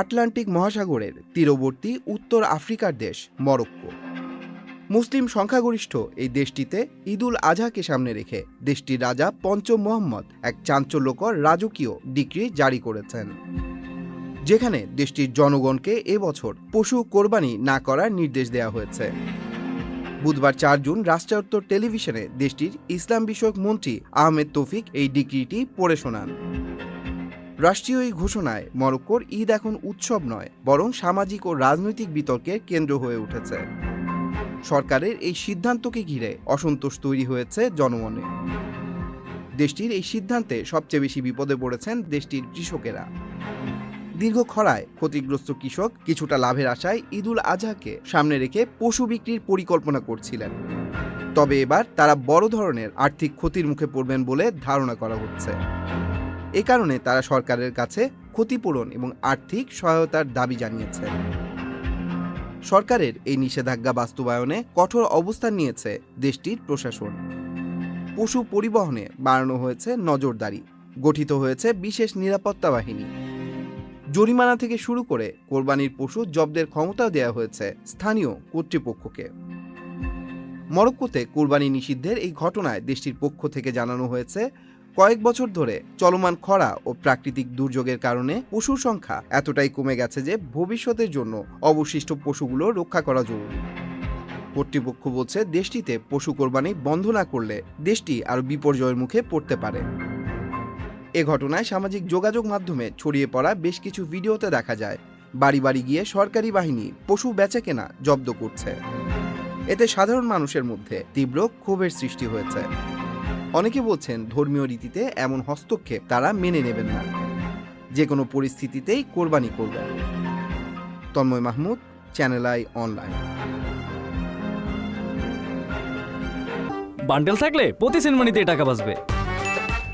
Atlantic মহাসাগরের তীরবর্তী উত্তর আফ্রিকার দেশ মরক্কো। মুসলিম সংখ্যাগরিষ্ঠ এই দেশটিতে ঈদুল আজহাকে সামনে রেখে দেশটির রাজা পঞ্চম মোহাম্মদ এক চাঞ্চল্যকর রাজকীয় ডিক্রি জারি করেছেন। যেখানে দেশটির জনগণকে এবছর পশু কোরবানি না করার নির্দেশ দেওয়া হয়েছে। বুধবার চার জুন রাষ্ট্রায়ত্ত টেলিভিশনে দেশটির ইসলাম বিষয়ক মন্ত্রী আহমেদ তৌফিক এই ডিক্রিটি পড়ে শোনান। রাষ্ট্রীয় এই ঘোষণায় মরক্কোর ঈদ এখন উৎসব নয়, বরং সামাজিক ও রাজনৈতিক বিতর্কের কেন্দ্র হয়ে উঠেছে। সরকারের এই সিদ্ধান্তকে ঘিরে অসন্তোষ তৈরি হয়েছে জনমনে। দেশটির এই সিদ্ধান্তে সবচেয়ে বেশি বিপদে পড়েছেন দেশটির কৃষকেরা। দীর্ঘ খরায় ক্ষতিগ্রস্ত কৃষক কিছুটা লাভের আশায় ঈদুল আজহাকে সামনে রেখে পশু বিক্রির পরিকল্পনা করছিলেন। তবে এবার তারা বড় ধরনের আর্থিক ক্ষতির মুখে পড়বেন বলে ধারণা করা হচ্ছে। এ কারণে তারা সরকারের কাছে ক্ষতিপূরণ এবং আর্থিক সহায়তার দাবি জানিয়েছে। সরকারের এই নিষেধাজ্ঞা বাস্তবায়নে কঠোর অবস্থান নিয়েছে দেশটির প্রশাসন। পশু পরিবহনে বাড়ানো হয়েছে নজরদারি, গঠিত হয়েছে বিশেষ নিরাপত্তা বাহিনী। জরিমানা থেকে শুরু করে কোরবানির পশু জব্দের ক্ষমতাও দেওয়া হয়েছে স্থানীয় কর্তৃপক্ষকে। মরক্কোতে কোরবানি নিষিদ্ধের এই ঘটনায় দেশটির পক্ষ থেকে জানানো হয়েছে কয়েক বছর ধরে চলমান খরা ও প্রাকৃতিক দুর্যোগের কারণে পশুর সংখ্যা এতটাই কমে গেছে যে ভবিষ্যতের জন্য অবশিষ্ট পশুগুলো রক্ষা করা জরুরি। কর্তৃপক্ষ বলছে দেশটিতে পশু কোরবানি বন্ধ না করলে দেশটি আরও বিপর্যয়ের মুখে পড়তে পারে। এ ঘটনায় সামাজিক যোগাযোগ মাধ্যমে ছড়িয়ে পড়া বেশ কিছু ভিডিওতে দেখা যায়, বাড়ি বাড়ি গিয়ে সরকারি বাহিনী পশু বেচাকেনা জব্দ করছে। এতে সাধারণ মানুষের মধ্যে তীব্র ক্ষোভের সৃষ্টি হয়েছে। অনেকে বলছেন ধর্মীয় রীতিতে এমন হস্তক্ষেপ তারা মেনে নেবেন না। যে কোনো পরিস্থিতিতেই কোরবানি করবেন Tanmoy Mahmud channel I online bundle থাকলে প্রতি সেনমানিতে টাকা বাঁচবে।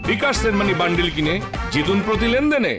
বিকাশ সেনমানি বান্ডেল কিনে জিতুন প্রতি লেনদেনে।